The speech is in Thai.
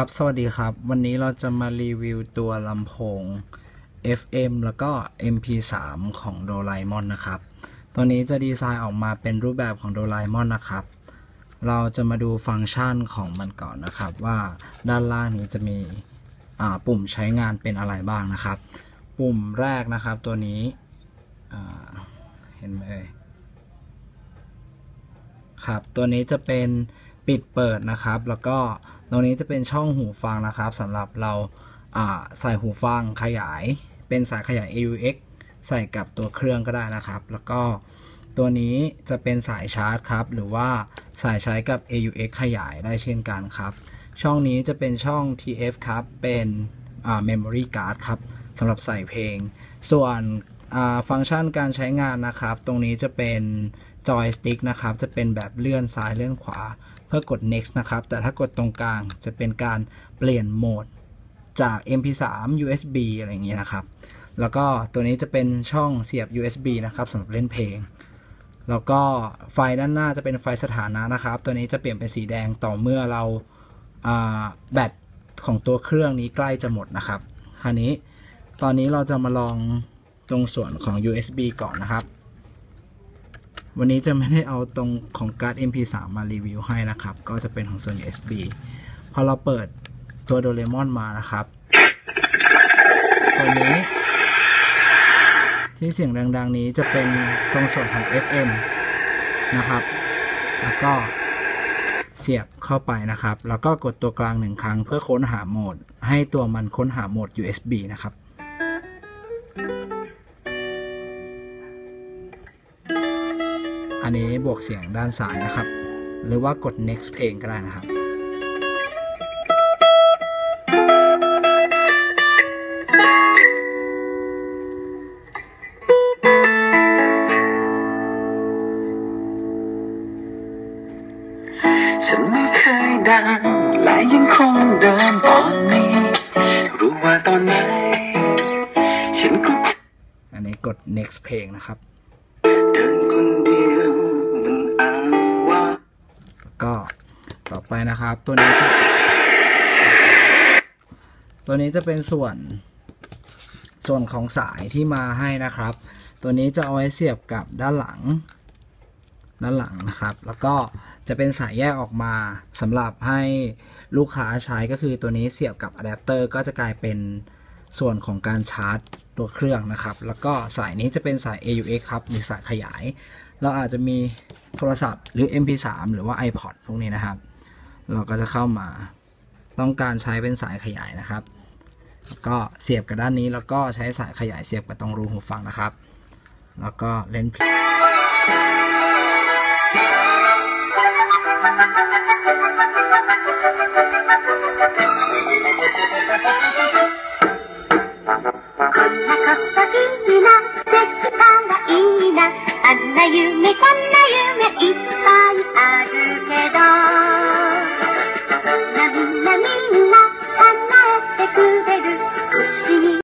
ครับ สวัสดีครับ วันนี้เราจะมารีวิวตัวลำโพง FM แล้วก็ MP3 ของโดราเอมอนนะครับ ตัวนี้จะดีไซน์ออกมาเป็นรูปแบบของโดราเอมอนนะครับ เราจะมาดูฟังก์ชันของมันก่อนนะครับ ว่าด้านล่างนี้จะมีปุ่มใช้งานเป็นอะไรบ้างนะครับ ปุ่มแรกนะครับตัวนี้เห็นไหมครับ ตัวนี้จะเป็น ปิดเปิดนะครับ แล้วก็ตรงนี้จะเป็นช่องหูฟังนะครับสำหรับเราใส่หูฟังขยาย เป็นสายขยาย AUX ใส่กับตัวเครื่องก็ได้นะครับ แล้วก็ตัวนี้จะเป็นสายชาร์จครับ หรือว่าสายใช้กับ AUX ขยายได้เช่นกันครับ ช่องนี้จะเป็นช่อง TF ครับ เป็นอ่า memory card ครับสำหรับใส่เพลง ส่วนฟังก์ชันการใช้งานนะครับ ตรงนี้จะเป็นจอยสติ๊กนะครับ จะเป็นแบบเลื่อนซ้ายเลื่อนขวา เพื่อกด next นะครับ แต่ถ้ากดตรงกลางจะเป็นการเปลี่ยนโหมดจาก MP3 USB อะไรอย่างเงี้ยนะครับ แล้วก็ตัวนี้จะเป็นช่องเสียบ USB นะครับสำหรับเล่นเพลง แล้วก็ไฟด้านหน้าจะเป็นไฟสถานะนะครับ ตัวนี้จะเปลี่ยนเป็นสีแดงต่อเมื่อเราาแบตของตัวเครื่องนี้ใกล้จะหมดนะครับ คราวนี้ตอนนี้เราจะมาลองตรงส่วนของ USB ก่อนนะครับ วันนี้จะไม่ได้เอาตรงของการ์ด MP3 มารีวิวให้นะครับ ก็จะเป็นของส่วน USB พอเราเปิดตัวโดเรมอนมานะครับ ตัวนี้ ที่เสียงดัง ๆ นี้จะเป็นตรงส่วนของ FM นะครับ แล้วก็เสียบเข้าไปนะครับ แล้วก็กดตัวกลางหนึ่งครั้งเพื่อค้นหาโหมด ให้ตัวมันค้นหาโหมด USB นะครับ อันนี้บวกเสียงด้านซ้ายนะครับ หรือว่ากด next เพลงก็ได้นะครับ ฉันไม่เคยดังและยังคงเดินตอนนี้ รู้ว่าตอนไหนฉันก็อันนี้กด next เพลงนะครับ ก็ต่อไปนะครับ ตัวนี้จะตัวนี้จะเป็นส่วน ส่วนของสายที่มาให้นะครับ ตัวนี้จะเอาไว้เสียบกับด้านหลัง ด้านหลังนะครับ แล้วก็จะเป็นสายแยกออกมาสำหรับให้ลูกค้าใช้ก็คือตัวนี้เสียบกับอะแดปเตอร์ก็จะกลายเป็น ส่วนของการชาร์จตัวเครื่องนะครับ แล้วก็สายนี้จะเป็นสาย AUX ครับหรือสายขยาย เราอาจจะมีโทรศัพท์หรือ MP3 หรือว่า iPod พวกนี้นะครับ เราก็จะเข้ามาต้องการใช้เป็นสายขยายนะครับ แล้วก็เสียบกับด้านนี้แล้วก็ใช้สายขยายเสียบกับตรงรูหูฟังนะครับ แล้วก็เล่นเพลง Mechanic